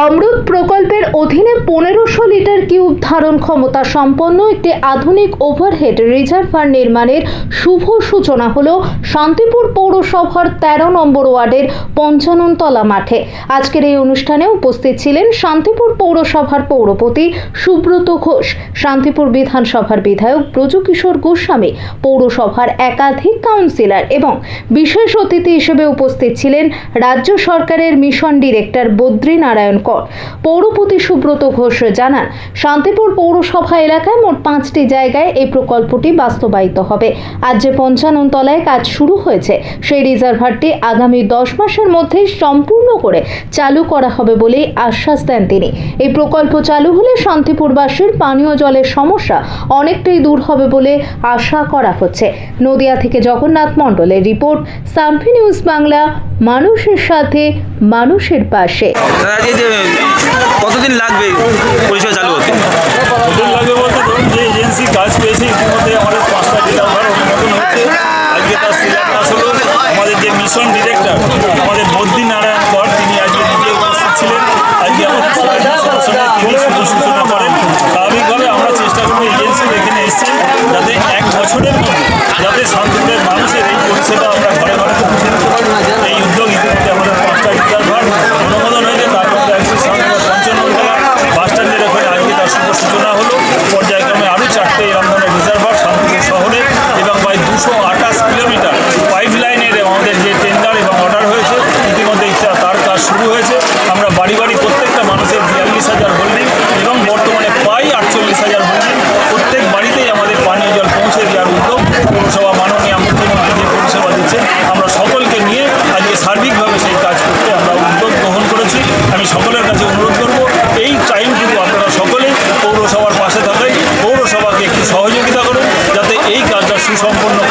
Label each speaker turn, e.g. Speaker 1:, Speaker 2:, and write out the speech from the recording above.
Speaker 1: অমৃত প্রকল্পের অধীনে পনেরোশো লিটার কিউব ধারণ ক্ষমতা সম্পন্ন একটি আধুনিক ওভারহেড রিজার্ভার নির্মাণের শুভ সূচনা হল শান্তিপুর পৌরসভার তেরো নম্বর ওয়ার্ডের পঞ্চাননতলা মাঠে। আজকের এই অনুষ্ঠানে উপস্থিত ছিলেন শান্তিপুর পৌরসভার পৌরপতি সুব্রত ঘোষ, শান্তিপুর বিধানসভার বিধায়ক ব্রজকিশোর গোস্বামী, পৌরসভার একাধিক কাউন্সিলর এবং বিশেষ অতিথি হিসেবে উপস্থিত ছিলেন রাজ্য সরকারের মিশন ডিরেক্টর বদ্রী কর। পৌরপতি সুব্রত ঘোষ জানান, শান্তিপুর পৌরসভা এলাকায় মোট পাঁচটি জায়গায় এই প্রকল্পটি বাস্তবায়িত হবে। আজ যে পঞ্চানন তলায় কাজ শুরু হয়েছে, সেই রিজার্ভারটি আগামী দশ মাসের মধ্যে সম্পূর্ণ করে চালু করা হবে বলেই আশ্বাস দেন তিনি। এই প্রকল্প চালু হলে শান্তিপুরবাসীর পানীয় জলের সমস্যা অনেকটাই দূর হবে বলে আশা করা হচ্ছে। নদিয়া থেকে জগন্নাথ মণ্ডলের রিপোর্ট সানভি নিউজ বাংলা, মানুষের সাথে, মানুষের পাশে।
Speaker 2: কতদিন লাগবে পরিষেবা চালু হতে
Speaker 3: কতদিন লাগবে বলতে ধরুন যে এজেন্সি কাজ পাঁচটা তার আমাদের যে মিশন ডিরেক্টর son por